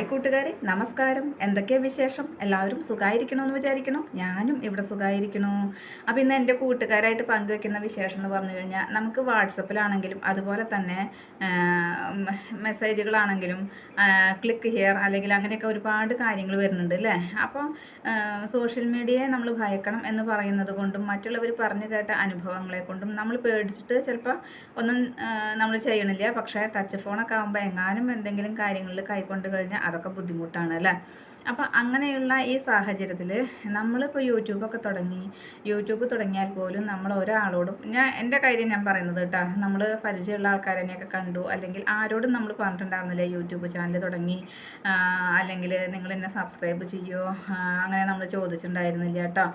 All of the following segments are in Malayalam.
ഹായ് കൂട്ടുകാരെ നമസ്കാരം. എന്തൊക്കെയാണ് വിശേഷം? എല്ലാവരും സുഖമായിരിക്കണമെന്ന് വിചാരിക്കണോ ഞാനും ഇവിടെ സുഖമായിരിക്കണു അപ്പോൾ ഇന്ന് എന്റെ കൂട്ടുകാരായിട്ട് പങ്കുവെക്കുന്ന വിശേഷം എന്ന് പറഞ്ഞു കഴിഞ്ഞാൽ നമുക്ക് വാട്സപ്പിലാണെങ്കിലും അതുപോലെ തന്നെ മെസ്സേജുകളാണെങ്കിലും ക്ലിക്ക് ഹിയർ അല്ലെങ്കിൽ അങ്ങനെയൊക്കെ ഒരുപാട് കാര്യങ്ങൾ വരുന്നുണ്ട് അല്ലേ? അപ്പോൾ സോഷ്യൽ മീഡിയയെ നമ്മൾ ഭയക്കണം എന്ന് പറയുന്നത് കൊണ്ടും മറ്റുള്ളവർ പറഞ്ഞു കേട്ട അനുഭവങ്ങളെ കൊണ്ടും നമ്മൾ പേടിച്ചിട്ട് ചിലപ്പോൾ ഒന്നും നമ്മൾ ചെയ്യണില്ല. പക്ഷേ ടച്ച് ഫോണൊക്കെ ആകുമ്പോൾ എങ്ങാനും എന്തെങ്കിലും കാര്യങ്ങളിൽ കൈക്കൊണ്ട് കഴിഞ്ഞാൽ അതൊക്കെ ബുദ്ധിമുട്ടാണ് അല്ലേ? അപ്പോൾ അങ്ങനെയുള്ള ഈ സാഹചര്യത്തിൽ നമ്മളിപ്പോൾ യൂട്യൂബൊക്കെ തുടങ്ങി യൂട്യൂബ് തുടങ്ങിയാൽ പോലും നമ്മൾ ഒരാളോടും ഞാൻ എന്റെ കാര്യം ഞാൻ പറയുന്നത് കേട്ടോ നമ്മൾ പരിചയമുള്ള ആൾക്കാരെന്നെയൊക്കെ കണ്ടു അല്ലെങ്കിൽ ആരോടും നമ്മൾ പറഞ്ഞിട്ടുണ്ടായിരുന്നില്ല യൂട്യൂബ് ചാനൽ തുടങ്ങി അല്ലെങ്കിൽ നിങ്ങൾ എന്നെ സബ്സ്ക്രൈബ് ചെയ്യുമോ അങ്ങനെ നമ്മൾ ചോദിച്ചിട്ടുണ്ടായിരുന്നില്ല കേട്ടോ.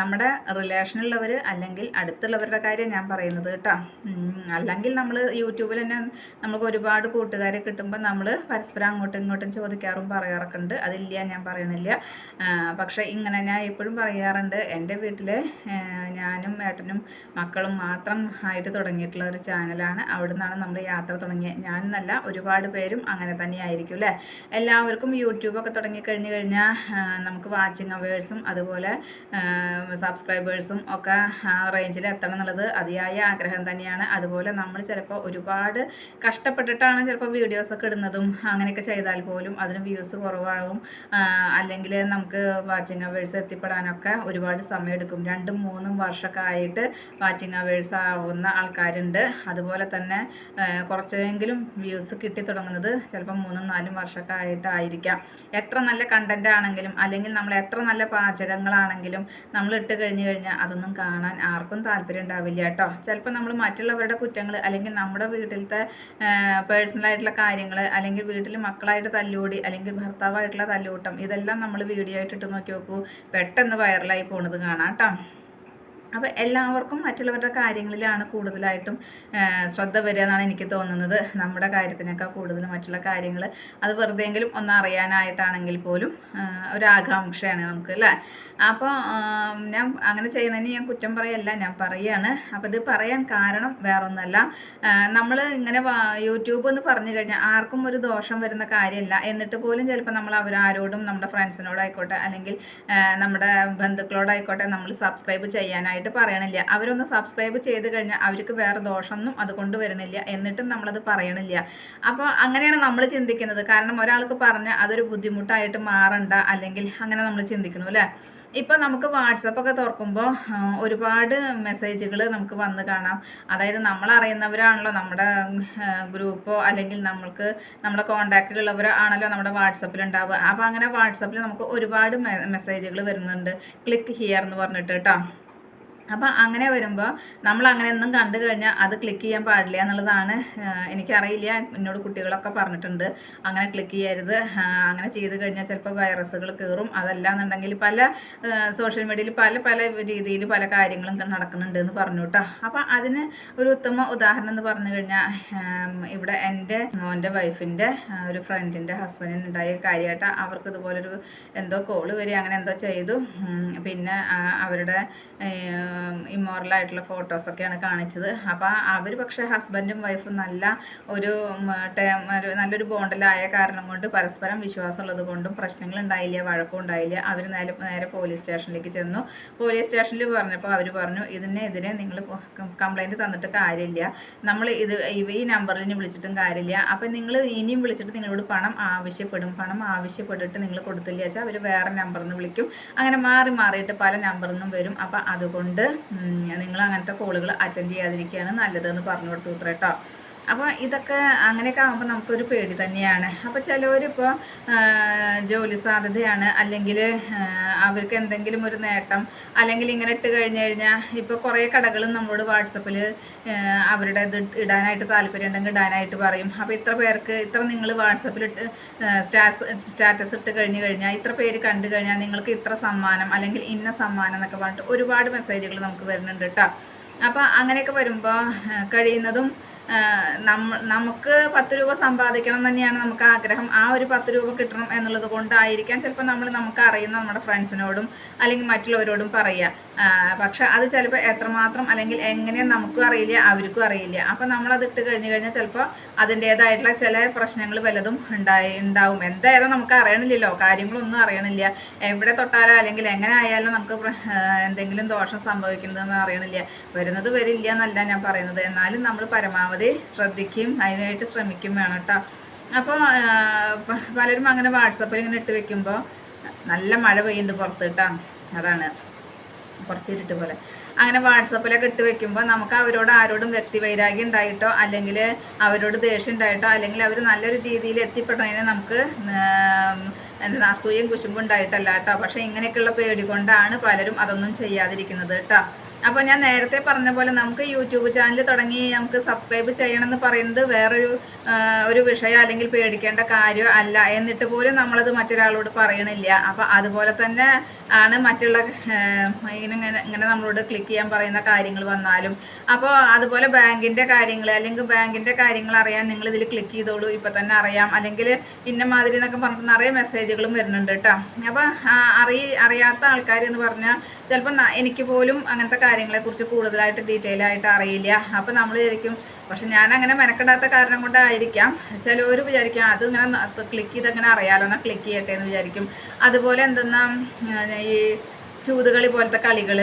നമ്മുടെ റിലേഷനുള്ളവർ അല്ലെങ്കിൽ അടുത്തുള്ളവരുടെ കാര്യം ഞാൻ പറയുന്നത് കേട്ടോ. അല്ലെങ്കിൽ നമ്മൾ യൂട്യൂബിൽ തന്നെ നമുക്ക് ഒരുപാട് കൂട്ടുകാരെ കിട്ടുമ്പോൾ നമ്മൾ പരസ്പരം അങ്ങോട്ടും ഇങ്ങോട്ടും ചോദിക്കാറും പറയാറൊക്കെ ഉണ്ട്. അതില്ല ഞാൻ പറയണില്ല. പക്ഷെ ഇങ്ങനെ ഞാൻ എപ്പോഴും പറയാറുണ്ട് എന്റെ വീട്ടിൽ ഞാനും ഏട്ടനും മക്കളും മാത്രം ആയിട്ട് തുടങ്ങിയിട്ടുള്ള ഒരു ചാനലാണ്. അവിടെ നിന്നാണ് നമ്മൾ യാത്ര തുടങ്ങിയത് ഞാനെന്നല്ല ഒരുപാട് പേരും അങ്ങനെ തന്നെയായിരിക്കും അല്ലേ? എല്ലാവർക്കും യൂട്യൂബൊക്കെ തുടങ്ങിക്കഴിഞ്ഞ് കഴിഞ്ഞാൽ നമുക്ക് വാച്ചിങ് അവേഴ്സും അതുപോലെ സബ്സ്ക്രൈബേഴ്സും ഒക്കെ ആ റേഞ്ചിൽ എത്തണം എന്നുള്ളത് അതിയായ ആഗ്രഹം തന്നെയാണ്. അതുപോലെ നമ്മൾ ചിലപ്പോൾ ഒരുപാട് കഷ്ടപ്പെട്ടിട്ടാണ് ചിലപ്പോൾ വീഡിയോസൊക്കെ ഇടുന്നതും അങ്ങനെയൊക്കെ ചെയ്താൽ പോലും അതിന് വ്യൂസ് കുറവാകും. അല്ലെങ്കിൽ നമുക്ക് വാച്ചിങ് അവേഴ്സ് എത്തിപ്പെടാനൊക്കെ ഒരുപാട് സമയം എടുക്കും രണ്ടും മൂന്നും വർഷമൊക്കെ ആയിട്ട് വാച്ചിങ് അവേഴ്സ് ആവുന്ന ആൾക്കാരുണ്ട്. അതുപോലെ തന്നെ കുറച്ചെങ്കിലും വ്യൂസ് കിട്ടി തുടങ്ങുന്നത് ചിലപ്പോൾ മൂന്നും നാലും വർഷമൊക്കെ ആയിട്ടായിരിക്കാം എത്ര നല്ല കണ്ടന്റ് ആണെങ്കിലും അല്ലെങ്കിൽ നമ്മൾ എത്ര നല്ല പാചകങ്ങളാണെങ്കിലും നമ്മൾ ഇട്ട് കഴിഞ്ഞ് കഴിഞ്ഞാൽ അതൊന്നും കാണാൻ ആർക്കും താല്പര്യം ഉണ്ടാവില്ല കേട്ടോ. ചിലപ്പോൾ നമ്മൾ മറ്റുള്ളവരുടെ കുറ്റങ്ങൾ അല്ലെങ്കിൽ നമ്മുടെ വീട്ടിലത്തെ പേഴ്സണലായിട്ടുള്ള കാര്യങ്ങൾ അല്ലെങ്കിൽ വീട്ടിൽ മക്കളായിട്ട് തല്ലുകൂടി അല്ലെങ്കിൽ ഭർത്താവായിട്ടുള്ള തല്ലുകൂട്ടം. ഇതെല്ലാം നമ്മൾ വീഡിയോ ആയിട്ട് ഇട്ട് നോക്കി നോക്കൂ. പെട്ടെന്ന് വൈറലായി പോണത് കാണാം കേട്ടോ. അപ്പോൾ എല്ലാവർക്കും മറ്റുള്ളവരുടെ കാര്യങ്ങളിലാണ് കൂടുതലായിട്ടും ശ്രദ്ധ വരിക എന്നാണ് എനിക്ക് തോന്നുന്നത്. നമ്മുടെ കാര്യത്തിനേക്കാൾ കൂടുതൽ മറ്റുള്ള കാര്യങ്ങൾ അത് വെറുതെയെങ്കിലും ഒന്ന് അറിയാനായിട്ടാണെങ്കിൽ പോലും ഒരാകാംക്ഷയാണ് നമുക്ക് അല്ലേ? അപ്പോൾ ഞാൻ അങ്ങനെ ചെയ്യുന്നതിന് ഞാൻ കുറ്റം പറയല്ല ഞാൻ പറയുകയാണ് അപ്പോൾ ഇത് പറയാൻ കാരണം വേറൊന്നല്ല. നമ്മൾ ഇങ്ങനെ യൂട്യൂബ് എന്ന് പറഞ്ഞു കഴിഞ്ഞാൽ ആർക്കും ഒരു ദോഷം വരുന്ന കാര്യമല്ല എന്നിട്ട് പോലും ചിലപ്പോൾ നമ്മൾ അവരാരോടും നമ്മുടെ ഫ്രണ്ട്സിനോടായിക്കോട്ടെ അല്ലെങ്കിൽ നമ്മുടെ ബന്ധുക്കളോടായിക്കോട്ടെ നമ്മൾ സബ്സ്ക്രൈബ് ചെയ്യാനായിട്ട് ആയിട്ട് പറയണില്ല. അവരൊന്ന് സബ്സ്ക്രൈബ് ചെയ്ത് കഴിഞ്ഞാൽ അവർക്ക് വേറെ ദോഷമൊന്നും അതുകൊണ്ട് വരണില്ല എന്നിട്ടും നമ്മളത് പറയണില്ല. അപ്പോൾ അങ്ങനെയാണ് നമ്മൾ ചിന്തിക്കുന്നത്. കാരണം ഒരാൾക്ക് പറഞ്ഞാൽ അതൊരു ബുദ്ധിമുട്ടായിട്ട് മാറണ്ട അല്ലെങ്കിൽ അങ്ങനെ നമ്മൾ ചിന്തിക്കണു അല്ലേ? ഇപ്പം നമുക്ക് വാട്സപ്പൊക്കെ തുറക്കുമ്പോൾ ഒരുപാട് മെസ്സേജുകൾ നമുക്ക് വന്ന് കാണാം. അതായത് നമ്മൾ അറിയുന്നവരാണല്ലോ നമ്മുടെ ഗ്രൂപ്പോ അല്ലെങ്കിൽ നമ്മൾക്ക് നമ്മുടെ കോണ്ടാക്റ്റിലുള്ളവരോ ആണല്ലോ നമ്മുടെ വാട്സപ്പിൽ ഉണ്ടാവുക. അപ്പോൾ അങ്ങനെ വാട്സപ്പിൽ നമുക്ക് ഒരുപാട് മെസ്സേജുകൾ വരുന്നുണ്ട്. ക്ലിക്ക് ഹിയർ എന്ന് പറഞ്ഞിട്ട് കേട്ടോ അപ്പോൾ അങ്ങനെ വരുമ്പോൾ നമ്മൾ അങ്ങനെ ഒന്നും കണ്ടു കഴിഞ്ഞാൽ അത് ക്ലിക്ക് ചെയ്യാൻ പാടില്ല എന്നുള്ളതാണ് എനിക്കറിയില്ല. എന്നോട് കുട്ടികളൊക്കെ പറഞ്ഞിട്ടുണ്ട് അങ്ങനെ ക്ലിക്ക് ചെയ്യരുത്. അങ്ങനെ ചെയ്ത് കഴിഞ്ഞാൽ ചിലപ്പോൾ വൈറസുകൾ കയറും അതല്ല എന്നുണ്ടെങ്കിൽ പല സോഷ്യൽ മീഡിയയിൽ പല പല രീതിയിൽ പല കാര്യങ്ങളും നടക്കുന്നുണ്ട് എന്ന് പറഞ്ഞു കേട്ടോ അപ്പോൾ അതിന് ഒരു ഉത്തമ ഉദാഹരണം എന്ന് പറഞ്ഞു കഴിഞ്ഞാൽ ഇവിടെ എന്റെ മോന്റെ വൈഫിന്റെ ഒരു ഫ്രണ്ടിന്റെ ഹസ്ബൻഡിന് ഉണ്ടായ കാര്യമായിട്ട് അവർക്ക് ഇതുപോലൊരു എന്തോ കോൾ വരിക അങ്ങനെ എന്തോ ചെയ്തു. പിന്നെ അവരുടെ ഇമ്മോറലായിട്ടുള്ള ഫോട്ടോസൊക്കെയാണ് കാണിച്ചത്. അപ്പോൾ അവർ പക്ഷേ ഹസ്ബൻഡും വൈഫും നല്ല ഒരു നല്ലൊരു ബോണ്ടിലായ കാരണം കൊണ്ട് പരസ്പരം വിശ്വാസമുള്ളത് കൊണ്ടും പ്രശ്നങ്ങൾ ഉണ്ടായില്ല വഴക്കം ഉണ്ടായില്ല അവർ നേരെ നേരെ പോലീസ് സ്റ്റേഷനിലേക്ക് ചെന്നു. പോലീസ് സ്റ്റേഷനിൽ പറഞ്ഞപ്പോൾ അവർ പറഞ്ഞു ഇതിനെതിരെ നിങ്ങൾ കംപ്ലൈന്റ് തന്നിട്ട് കാര്യമില്ല. നമ്മൾ ഇത് ഈ നമ്പറിൽ വിളിച്ചിട്ടും കാര്യമില്ല. അപ്പം നിങ്ങൾ ഇനിയും വിളിച്ചിട്ട് നിങ്ങളോട് പണം ആവശ്യപ്പെടും. പണം ആവശ്യപ്പെട്ടിട്ട് നിങ്ങൾ കൊടുത്തില്ല വെച്ചാൽ അവർ വേറെ നമ്പറിൽ നിന്ന് വിളിക്കും. അങ്ങനെ മാറി മാറിയിട്ട് പല നമ്പറിൽ നിന്നും വരും. അപ്പം അതുകൊണ്ട് നിങ്ങൾ അങ്ങനത്തെ കോളുകൾ അറ്റൻഡ് ചെയ്യാതിരിക്കുകയാണ് നല്ലതെന്ന് പറഞ്ഞു കൊടുത്തു കേട്ടോ അപ്പോൾ ഇതൊക്കെ അങ്ങനെയൊക്കെ ആകുമ്പോൾ നമുക്കൊരു പേടി തന്നെയാണ്. അപ്പോൾ ചിലവരിപ്പോൾ ജോലി സാധ്യതയാണ്. അല്ലെങ്കിൽ അവർക്ക് എന്തെങ്കിലും ഒരു നേട്ടം അല്ലെങ്കിൽ ഇങ്ങനെ ഇട്ട് കഴിഞ്ഞു കഴിഞ്ഞാൽ ഇപ്പോൾ കുറേ കടകളും നമ്മളോട് വാട്സപ്പിൽ അവരുടെ ഇത് ഇടാനായിട്ട് താല്പര്യം ഉണ്ടെങ്കിൽ ഇടാനായിട്ട് പറയും. അപ്പോൾ ഇത്ര പേർക്ക് ഇത്ര നിങ്ങൾ വാട്സപ്പിൽ ഇട്ട് സ്റ്റാറ്റസ് സ്റ്റാറ്റസ് ഇട്ട് കഴിഞ്ഞ് കഴിഞ്ഞാൽ ഇത്ര പേര് കണ്ടു കഴിഞ്ഞാൽ നിങ്ങൾക്ക് ഇത്ര സമ്മാനം അല്ലെങ്കിൽ ഇന്ന സമ്മാനം എന്നൊക്കെ പറഞ്ഞിട്ട് ഒരുപാട് മെസ്സേജുകൾ നമുക്ക് വരുന്നുണ്ട് കേട്ടോ അപ്പോൾ അങ്ങനെയൊക്കെ വരുമ്പോൾ കഴിയുന്നതും നമുക്ക് പത്ത് രൂപ സമ്പാദിക്കണം തന്നെയാണ് നമുക്ക് ആഗ്രഹം. ആ ഒരു പത്ത് രൂപ കിട്ടണം എന്നുള്ളത് കൊണ്ടായിരിക്കാം ചിലപ്പോൾ നമ്മൾ നമുക്ക് അറിയുന്ന നമ്മുടെ ഫ്രണ്ട്സിനോടും അല്ലെങ്കിൽ മറ്റുള്ളവരോടും പറയുക പക്ഷെ അത് ചിലപ്പോൾ എത്രമാത്രം അല്ലെങ്കിൽ എങ്ങനെ നമുക്കും അറിയില്ല അവർക്കും അറിയില്ല. അപ്പം നമ്മളത് ഇട്ട് കഴിഞ്ഞ് കഴിഞ്ഞാൽ ചിലപ്പോൾ അതിന്റേതായിട്ടുള്ള ചില പ്രശ്നങ്ങൾ വല്ലതും ഉണ്ടായി ഉണ്ടാവും. എന്തായാലും നമുക്ക് അറിയണില്ലല്ലോ. കാര്യങ്ങളൊന്നും അറിയണില്ല. എവിടെ തൊട്ടാലോ അല്ലെങ്കിൽ എങ്ങനെ ആയാലും നമുക്ക് എന്തെങ്കിലും ദോഷം സംഭവിക്കുന്നതെന്ന് അറിയണില്ല. വരുന്നത് വരില്ല എന്നല്ല ഞാൻ പറയുന്നത്. എന്നാലും നമ്മൾ പരമാവധി ശ്രദ്ധിക്കും അതിനായിട്ട് ശ്രമിക്കും വേണം കേട്ടോ. അപ്പോൾ പലരും അങ്ങനെ വാട്സപ്പിൽ ഇങ്ങനെ ഇട്ട് വെക്കുമ്പോൾ നല്ല മഴ പെയ്യുന്നുണ്ട് പുറത്ത് കേട്ടോ. അതാണ്. കുറച്ച് ഇരുട്ട് പോലെ. അങ്ങനെ വാട്സപ്പിലൊക്കെ ഇട്ട് വെക്കുമ്പോൾ നമുക്ക് അവരോട് ആരോടും വ്യക്തി വൈരാഗ്യം ഉണ്ടായിട്ടോ അല്ലെങ്കിൽ അവരോട് ദേഷ്യം ഉണ്ടായിട്ടോ അല്ലെങ്കിൽ അവർ നല്ലൊരു രീതിയിൽ എത്തിപ്പെടുന്നതിന് നമുക്ക് എന്താ അസൂയം കുശുമ്പും ഉണ്ടായിട്ടല്ല കേട്ടോ. പക്ഷേ ഇങ്ങനെയൊക്കെയുള്ള പേടി കൊണ്ടാണ് പലരും അതൊന്നും ചെയ്യാതിരിക്കുന്നത് കേട്ടോ. അപ്പോൾ ഞാൻ നേരത്തെ പറഞ്ഞ പോലെ നമുക്ക് യൂട്യൂബ് ചാനൽ തുടങ്ങി നമുക്ക് സബ്സ്ക്രൈബ് ചെയ്യണമെന്ന് പറയുന്നത് വേറൊരു ഒരു വിഷയം അല്ലെങ്കിൽ പേടിക്കേണ്ട കാര്യം അല്ല എന്നിട്ട് പോലും നമ്മളത് മറ്റൊരാളോട് പറയണില്ല. അപ്പോൾ അതുപോലെ തന്നെ ആണ് മറ്റുള്ള ഇങ്ങനെ ഇങ്ങനെ നമ്മളോട് ക്ലിക്ക് ചെയ്യാൻ പറയുന്ന കാര്യങ്ങൾ വന്നാലും. അപ്പോൾ അതുപോലെ ബാങ്കിന്റെ കാര്യങ്ങൾ അല്ലെങ്കിൽ ബാങ്കിന്റെ കാര്യങ്ങൾ അറിയാൻ നിങ്ങൾ ഇതിൽ ക്ലിക്ക് ചെയ്തോളൂ. ഇപ്പം തന്നെ അറിയാം. അല്ലെങ്കിൽ ഇന്ന മാതിരി എന്നൊക്കെ പറഞ്ഞിട്ട് നിറയെ മെസ്സേജുകളും വരുന്നുണ്ട് കേട്ടോ. അപ്പോൾ അറിയ അറിയാത്ത ആൾക്കാർ എന്ന് പറഞ്ഞാൽ ചിലപ്പോൾ എനിക്ക് പോലും അങ്ങനത്തെ കാര്യങ്ങളെക്കുറിച്ച് കൂടുതലായിട്ട് ഡീറ്റെയിൽ ആയിട്ട് അറിയില്ല. അപ്പോൾ നമ്മൾ വിചാരിക്കും പക്ഷെ ഞാൻ അങ്ങനെ മെനക്കെടാത്ത കാരണം കൊണ്ടായിരിക്കാം. ചിലവർ വിചാരിക്കും അത് ഇങ്ങനെ ക്ലിക്ക് ചെയ്ത് അങ്ങനെ അറിയാലോ എന്നാൽ ക്ലിക്ക് ചെയ്യട്ടെ എന്ന് വിചാരിക്കും. അതുപോലെ എന്തെന്നാ ഈ ചൂതുകളി പോലത്തെ കളികൾ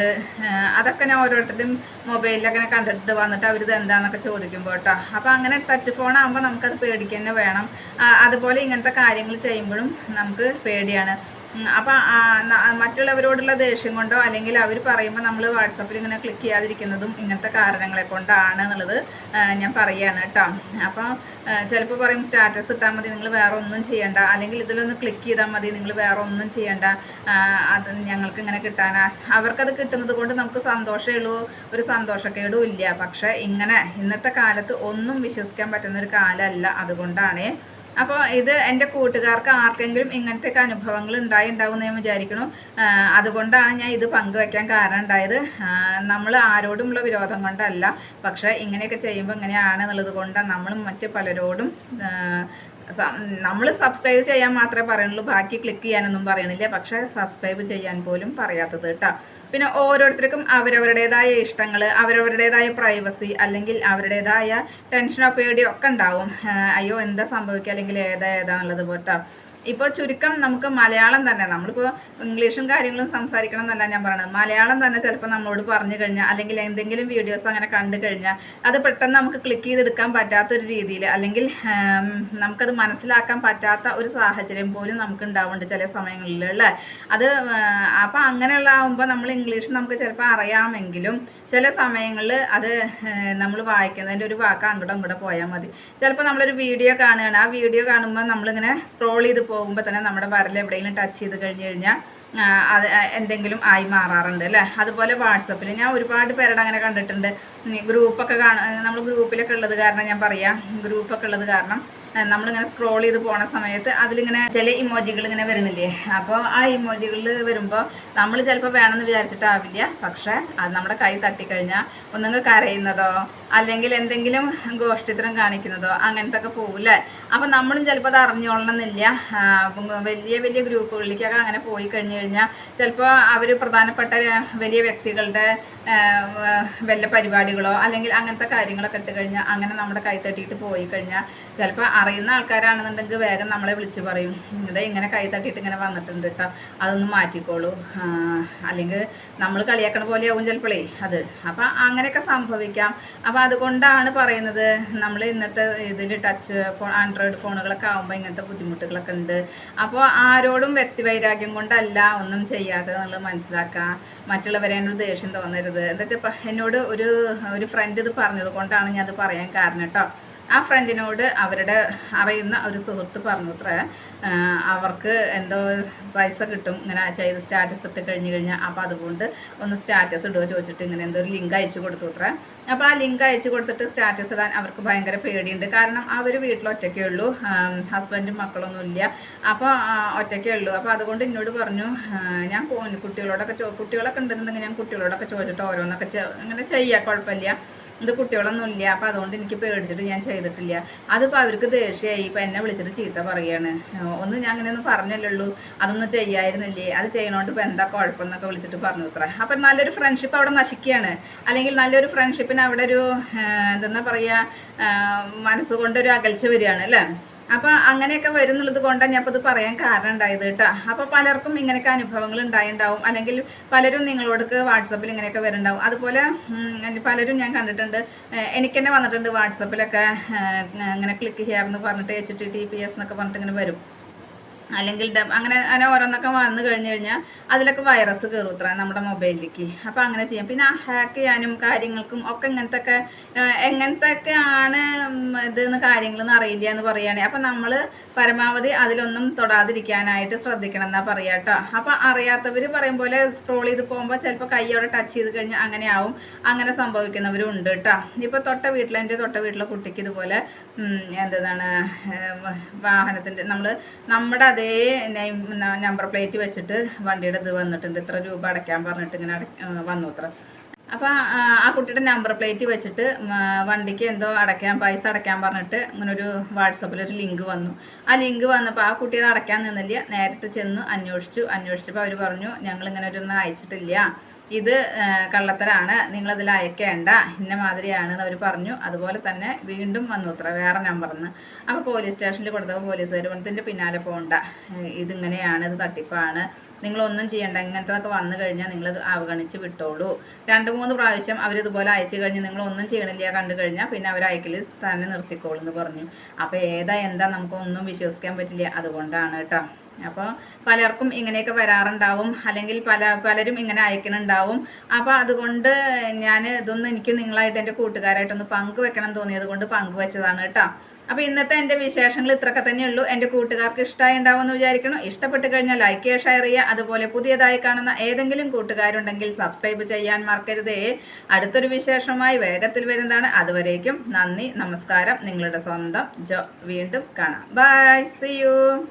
അതൊക്കെ ഞാൻ ഓരോരുത്തരും മൊബൈലിലൊക്കെ കണ്ടിട്ട് വന്നിട്ട് അവരിത് എന്താണെന്നൊക്കെ ചോദിക്കുമ്പോൾ കേട്ടോ അപ്പോൾ അങ്ങനെ ടച്ച് ഫോൺ ആകുമ്പോൾ നമുക്കത് പേടിക്കുക തന്നെ വേണം അതുപോലെ ഇങ്ങനത്തെ കാര്യങ്ങൾ ചെയ്യുമ്പോഴും നമുക്ക് പേടിയാണ്. അപ്പം മറ്റുള്ളവരോടുള്ള ദേഷ്യം കൊണ്ടോ അല്ലെങ്കിൽ അവർ പറയുമ്പോൾ നമ്മൾ വാട്സപ്പിൽ ഇങ്ങനെ ക്ലിക്ക് ചെയ്യാതിരിക്കുന്നതും ഇങ്ങനത്തെ കാരണങ്ങളെ കൊണ്ടാണ് എന്നുള്ളത് ഞാൻ പറയുകയാണ് കേട്ടോ. അപ്പോൾ ചിലപ്പോൾ പറയും സ്റ്റാറ്റസ് ഇട്ടാൽ മതി നിങ്ങൾ വേറെ ഒന്നും ചെയ്യണ്ട. അല്ലെങ്കിൽ ഇതിലൊന്ന് ക്ലിക്ക് ചെയ്താൽ മതി നിങ്ങൾ വേറെ ഒന്നും ചെയ്യണ്ട അത് ഞങ്ങൾക്ക് ഇങ്ങനെ കിട്ടാനാ. അവർക്കത് കിട്ടുന്നത് കൊണ്ട് നമുക്ക് സന്തോഷമേ ഉള്ളൂ ഒരു സന്തോഷക്കേടും ഇല്ല. പക്ഷേ ഇങ്ങനെ ഇന്നത്തെ കാലത്ത് ഒന്നും വിശ്വസിക്കാൻ പറ്റുന്ന ഒരു കാലമല്ല അതുകൊണ്ടാണ് അപ്പോൾ ഇത് എന്റെ കൂട്ടുകാർക്ക് ആർക്കെങ്കിലും ഇങ്ങനത്തെ അനുഭവങ്ങൾ ഉണ്ടായി ഉണ്ടാവും എന്ന് ഞാൻ വിചാരിക്കുന്നു. അതുകൊണ്ടാണ് ഞാൻ ഇത് പങ്കുവെക്കാൻ കാരണം ഉണ്ടായത്. നമ്മൾ ആരോടുമുള്ള വിരോധം കൊണ്ടല്ല. പക്ഷേ ഇങ്ങനെയൊക്കെ ചെയ്യുമ്പോൾ ഇങ്ങനെയാണ് എന്നുള്ളത് കൊണ്ടാണ് നമ്മൾ മറ്റ് പലരോടും നമ്മൾ സബ്സ്ക്രൈബ് ചെയ്യാൻ മാത്രമേ പറയുന്നുള്ളൂ. ബാക്കി ക്ലിക്ക് ചെയ്യാനൊന്നും പറയണില്ല. പക്ഷേ സബ്സ്ക്രൈബ് ചെയ്യാൻ പോലും പറയാത്തത് കേട്ടോ. പിന്നെ ഓരോരുത്തർക്കും അവരവരുടേതായ ഇഷ്ടങ്ങൾ അവരവരുടേതായ പ്രൈവസി അല്ലെങ്കിൽ അവരുടേതായ ടെൻഷനോ പേടിയോ ഒക്കെ ഉണ്ടാവും. അയ്യോ എന്താ സംഭവിക്കുക? അല്ലെങ്കിൽ ഏതാ ഏതാന്നുള്ളത് പോട്ടോ ഇപ്പോൾ ചുരുക്കം നമുക്ക് മലയാളം തന്നെ നമ്മളിപ്പോൾ ഇംഗ്ലീഷും കാര്യങ്ങളും സംസാരിക്കണം എന്നല്ല ഞാൻ പറയുന്നത് മലയാളം തന്നെ ചിലപ്പോൾ നമ്മളോട് പറഞ്ഞു കഴിഞ്ഞാൽ അല്ലെങ്കിൽ എന്തെങ്കിലും വീഡിയോസ് അങ്ങനെ കണ്ടു കഴിഞ്ഞാൽ അത് പെട്ടെന്ന് നമുക്ക് ക്ലിക്ക് ചെയ്തെടുക്കാൻ പറ്റാത്തൊരു രീതിയിൽ അല്ലെങ്കിൽ നമുക്കത് മനസ്സിലാക്കാൻ പറ്റാത്ത ഒരു സാഹചര്യം പോലും നമുക്ക് ഉണ്ടാവുന്നുണ്ട് ചില സമയങ്ങളിൽ അല്ലേ? അത് അപ്പോൾ അങ്ങനെയുള്ള ആകുമ്പോൾ നമ്മൾ ഇംഗ്ലീഷ് നമുക്ക് ചിലപ്പോൾ അറിയാമെങ്കിലും ചില സമയങ്ങളിൽ അത് നമ്മൾ വായിക്കുന്നതിന്റെ ഒരു വാക്ക് അങ്ങോട്ടും അങ്ങോട്ട് പോയാൽ മതി. ചിലപ്പോൾ നമ്മളൊരു വീഡിയോ കാണുകയാണ് ആ വീഡിയോ കാണുമ്പോൾ നമ്മളിങ്ങനെ സ്ക്രോൾ ചെയ്ത് പോകുമ്പോൾ തന്നെ നമ്മുടെ വരൽ എവിടെയെങ്കിലും ടച്ച് ചെയ്ത് കഴിഞ്ഞ് കഴിഞ്ഞാൽ അത് എന്തെങ്കിലും ആയി മാറാറുണ്ട് അല്ലേ? അതുപോലെ വാട്സപ്പിൽ ഞാൻ ഒരുപാട് പേരുടെ അങ്ങനെ കണ്ടിട്ടുണ്ട്. ഗ്രൂപ്പൊക്കെ കാണ നമ്മൾ ഗ്രൂപ്പിലൊക്കെ ഉള്ളത് കാരണം ഞാൻ പറയാം ഗ്രൂപ്പൊക്കെ ഉള്ളത് കാരണം നമ്മളിങ്ങനെ സ്ക്രോൾ ചെയ്ത് പോണ സമയത്ത് അതിലിങ്ങനെ ചില ഇമോജികൾ ഇങ്ങനെ വരുന്നില്ലേ അപ്പോൾ ആ ഇമോജികളിൽ വരുമ്പോൾ നമ്മൾ ചിലപ്പോൾ വേണമെന്ന് വിചാരിച്ചിട്ടാവില്ല. പക്ഷേ അത് നമ്മുടെ കൈ തട്ടിക്കഴിഞ്ഞാൽ ഒന്നുങ്ങ് കരയുന്നതോ അല്ലെങ്കിൽ എന്തെങ്കിലും ഗോഷ്ടിത്രം കാണിക്കുന്നതോ അങ്ങനത്തെ ഒക്കെ പോവില്ലേ അപ്പം നമ്മളും ചിലപ്പോൾ അത് അറിഞ്ഞോളണമെന്നില്ല വലിയ വലിയ ഗ്രൂപ്പുകളിലേക്കൊക്കെ അങ്ങനെ പോയി കഴിഞ്ഞ് കഴിഞ്ഞാൽ ചിലപ്പോൾ അവർ പ്രധാനപ്പെട്ട വലിയ വ്യക്തികളുടെ വല്ല പരിപാടികളോ അല്ലെങ്കിൽ അങ്ങനത്തെ കാര്യങ്ങളൊക്കെ ഇട്ട് കഴിഞ്ഞാൽ അങ്ങനെ നമ്മുടെ കൈ തട്ടിയിട്ട് പോയി കഴിഞ്ഞാൽ ചിലപ്പോൾ അറിയുന്ന ആൾക്കാരാണെന്നുണ്ടെങ്കിൽ വേഗം നമ്മളെ വിളിച്ച് പറയും. ഇത് ഇങ്ങനെ കൈ തട്ടിയിട്ട് ഇങ്ങനെ വന്നിട്ടുണ്ട് കേട്ടോ അതൊന്ന് മാറ്റിക്കോളൂ. അല്ലെങ്കിൽ നമ്മൾ കളിയാക്കണ പോലെയാവും ചിലപ്പോഴേ അത്. അപ്പം അങ്ങനെയൊക്കെ സംഭവിക്കാം. അപ്പം അതുകൊണ്ടാണ് പറയുന്നത് നമ്മൾ ഇന്നത്തെ ഇതിൽ ടച്ച് ഫോൺ ആൻഡ്രോയിഡ് ഫോണുകളൊക്കെ ആകുമ്പോൾ ഇങ്ങനത്തെ ബുദ്ധിമുട്ടുകളൊക്കെ ഉണ്ട്. അപ്പോൾ ആരോടും വ്യക്തിവൈരാഗ്യം കൊണ്ടല്ല ഒന്നും ചെയ്യാത്തത് നമ്മൾ മനസ്സിലാക്കുക മറ്റുള്ളവരെ എന്നോട് ദേഷ്യം തോന്നരുത്. എന്താ വെച്ചാൽ എന്നോട് ഒരു ഒരു ഫ്രണ്ട് ഇത് പറഞ്ഞത് കൊണ്ടാണ് ഞാൻ അത് പറയാൻ കാരണം കേട്ടോ ആ ഫ്രണ്ടിനോട് അവരുടെ അറിയുന്ന ഒരു സുഹൃത്ത് പറഞ്ഞത്ര അവർക്ക് എന്തോ പൈസ കിട്ടും ഇങ്ങനെ ചെയ്ത് സ്റ്റാറ്റസ് ഇട്ട് കഴിഞ്ഞ് കഴിഞ്ഞാൽ അപ്പോൾ അതുകൊണ്ട് ഒന്ന് സ്റ്റാറ്റസ് ഇടുക ചോദിച്ചിട്ട് ഇങ്ങനെ എന്തോ ഒരു ലിങ്ക് അയച്ചു കൊടുത്തു അത്ര അപ്പോൾ ആ ലിങ്ക് അയച്ചു കൊടുത്തിട്ട് സ്റ്റാറ്റസ് ഇടാൻ അവർക്ക് ഭയങ്കര പേടിയുണ്ട്. കാരണം അവർ വീട്ടിൽ ഒറ്റയ്ക്കേ ഉള്ളൂ ഹസ്ബൻഡും മക്കളൊന്നും ഇല്ല. അപ്പോൾ ഒറ്റയ്ക്കേ ഉള്ളൂ. അപ്പോൾ അതുകൊണ്ട് എന്നോട് പറഞ്ഞു ഞാൻ കുട്ടികളോടൊക്കെ കുട്ടികളൊക്കെ ഉണ്ടെന്നുണ്ടെങ്കിൽ ഞാൻ കുട്ടികളോടൊക്കെ ചോദിച്ചിട്ട് ഓരോന്നൊക്കെ ഇങ്ങനെ ചെയ്യാം കുഴപ്പമില്ല. ഇത് കുട്ടികളൊന്നും ഇല്ല. അപ്പോൾ അതുകൊണ്ട് എനിക്ക് പേടിച്ചിട്ട് ഞാൻ ചെയ്തിട്ടില്ല. അതിപ്പോൾ അവർക്ക് ദേഷ്യമായി. ഇപ്പം എന്നെ വിളിച്ചിട്ട് ചീത്ത പറയാണ്. ഒന്ന് ഞാൻ അങ്ങനെ ഒന്നും പറഞ്ഞല്ലുള്ളൂ അതൊന്നും ചെയ്യായിരുന്നില്ലേ? അത് ചെയ്യണോണ്ട് ഇപ്പം എന്താ കുഴപ്പം എന്നൊക്കെ വിളിച്ചിട്ട് പറഞ്ഞു അത്ര അപ്പം നല്ലൊരു ഫ്രണ്ട്ഷിപ്പ് അവിടെ നശിക്കുകയാണ്. അല്ലെങ്കിൽ നല്ലൊരു ഫ്രണ്ട്ഷിപ്പിന് അവിടെ ഒരു എന്താ പറയുക മനസ്സുകൊണ്ടൊരു അകൽച്ച വരികയാണ് അല്ലേ? അപ്പൊ അങ്ങനെയൊക്കെ വരുന്നുള്ളത് കൊണ്ടാണ് ഞാൻ ഇത് പറയാൻ കാരണം ഉണ്ടായത് കേട്ടോ. അപ്പൊ പലർക്കും ഇങ്ങനെയൊക്കെ അനുഭവങ്ങൾ ഉണ്ടായിണ്ടാവും. അല്ലെങ്കിൽ പലരും നിങ്ങളോടൊക്കെ വാട്സപ്പിൽ ഇങ്ങനെയൊക്കെ വരുന്നുണ്ടാവും. അതുപോലെ പലരും ഞാൻ കണ്ടിട്ടുണ്ട്. എനിക്ക് തന്നെ വന്നിട്ടുണ്ട് വാട്സപ്പിലൊക്കെ ഇങ്ങനെ ക്ലിക്ക് ചെയ്യാമെന്ന് പറഞ്ഞിട്ട് H T T P S എന്നൊക്കെ പറഞ്ഞിട്ട് ഇങ്ങനെ വരും. അല്ലെങ്കിൽ ഡബ് അങ്ങനെ അങ്ങനെ ഓരോന്നൊക്കെ വന്നു കഴിഞ്ഞു കഴിഞ്ഞാൽ അതിലൊക്കെ വൈറസ് കയറും ഇത്ര നമ്മുടെ മൊബൈലിലേക്ക് അപ്പോൾ അങ്ങനെ ചെയ്യാം. പിന്നെ ഹാക്ക് ചെയ്യാനും കാര്യങ്ങൾക്കും ഒക്കെ ഇങ്ങനത്തെ ഒക്കെ എങ്ങനത്തെ ഒക്കെ ആണ് ഉം, ഇതെന്ന് കാര്യങ്ങളെന്ന് അറിയില്ല എന്ന് പറയുകയാണെങ്കിൽ അപ്പം നമ്മൾ പരമാവധി അതിലൊന്നും തൊടാതിരിക്കാനായിട്ട് ശ്രദ്ധിക്കണം എന്നാ പറയുക കേട്ടോ അപ്പം അറിയാത്തവർ പറയും പോലെ സ്ക്രോൾ ചെയ്ത് പോകുമ്പോൾ ചിലപ്പോൾ കൈയോടെ ടച്ച് ചെയ്ത് കഴിഞ്ഞാൽ അങ്ങനെ ആവും. അങ്ങനെ സംഭവിക്കുന്നവരും ഉണ്ട് കേട്ടോ ഇപ്പോൾ തൊട്ട വീട്ടിൽ എന്റെ തൊട്ട വീട്ടിലെ കുട്ടിക്ക് ഇതുപോലെ എന്താണ് വാഹനത്തിന്റെ നമ്മൾ നമ്മുടെ അതേ നമ്പർ പ്ലേറ്റ് വെച്ചിട്ട് വണ്ടിയുടെ ഇത് വന്നിട്ടുണ്ട്. ഇത്ര രൂപ അടയ്ക്കാൻ പറഞ്ഞിട്ട് ഇങ്ങനെ വന്നു അത്ര അപ്പോൾ ആ കുട്ടിയുടെ നമ്പർ പ്ലേറ്റ് വെച്ചിട്ട് വണ്ടിക്ക് എന്തോ അടയ്ക്കാൻ പൈസ അടയ്ക്കാൻ പറഞ്ഞിട്ട് ഇങ്ങനെ ഒരു വാട്സപ്പിൽ ഒരു ലിങ്ക് വന്നു. ആ ലിങ്ക് വന്നപ്പോൾ ആ കുട്ടിയെ അടയ്ക്കാൻ നിന്നില്ല. നേരിട്ട് ചെന്ന് അന്വേഷിച്ചു. അന്വേഷിച്ചപ്പോൾ അവർ പറഞ്ഞു ഞങ്ങൾ ഇങ്ങനെ ഒരു ഒന്നും അയച്ചിട്ടില്ല. ഇത് കള്ളത്തരാണ് നിങ്ങളതിൽ അയക്കേണ്ട ഇന്ന മാതിരിയാണ് എന്ന് അവർ പറഞ്ഞു. അതുപോലെ തന്നെ വീണ്ടും വന്നു അത്ര വേറെ നമ്പറിന്ന്. അപ്പോൾ പോലീസ് സ്റ്റേഷനിൽ കൊടുത്തപ്പോൾ പോലീസുകാർ പറഞ്ഞതിന്റെ പിന്നാലെ പോകണ്ട ഇതിങ്ങനെയാണ് ഇത് തട്ടിപ്പാണ്. നിങ്ങളൊന്നും ചെയ്യണ്ട. ഇങ്ങനത്തതൊക്കെ വന്നു കഴിഞ്ഞാൽ നിങ്ങളത് അവഗണിച്ച് വിട്ടോളൂ. രണ്ട് മൂന്ന് പ്രാവശ്യം അവരിതുപോലെ അയച്ചു കഴിഞ്ഞ് നിങ്ങളൊന്നും ചെയ്യണില്ല കണ്ടു കഴിഞ്ഞാൽ പിന്നെ അവർ അയക്കൽ തന്നെ നിർത്തിക്കോളൂ എന്ന് പറഞ്ഞു. അപ്പോൾ ഏതാ എന്താ നമുക്കൊന്നും വിശ്വസിക്കാൻ പറ്റില്ല. അതുകൊണ്ടാണ് കേട്ടോ. അപ്പോൾ പലർക്കും ഇങ്ങനെയൊക്കെ വരാറുണ്ടാവും അല്ലെങ്കിൽ പല പലരും ഇങ്ങനെ അയക്കുന്നുണ്ടാവും. അപ്പോൾ അതുകൊണ്ട് ഞാൻ ഇതൊന്നും എനിക്ക് നിങ്ങളായിട്ട് എന്റെ കൂട്ടുകാരായിട്ടൊന്ന് പങ്കുവെക്കണം തോന്നിയത് കൊണ്ട് പങ്കുവെച്ചതാണ് കേട്ടോ. അപ്പോൾ ഇന്നത്തെ എന്റെ വിശേഷങ്ങൾ ഇത്രയൊക്കെ തന്നെയുള്ളൂ എന്റെ കൂട്ടുകാർക്ക് ഇഷ്ടമായി ഉണ്ടാവുമെന്ന് വിചാരിക്കണം ഇഷ്ടപ്പെട്ട് കഴിഞ്ഞാൽ ലൈക്ക് ചെയ്യുക ഷെയർ ചെയ്യുക. അതുപോലെ പുതിയതായി കാണുന്ന ഏതെങ്കിലും കൂട്ടുകാരുണ്ടെങ്കിൽ സബ്സ്ക്രൈബ് ചെയ്യാൻ മറക്കരുതേ. അടുത്തൊരു വിശേഷമായി വേഗത്തിൽ വരുന്നതാണ്. അതുവരേക്കും നന്ദി നമസ്കാരം. നിങ്ങളുടെ സ്വന്തം ജോ വീണ്ടും കാണാം. By C U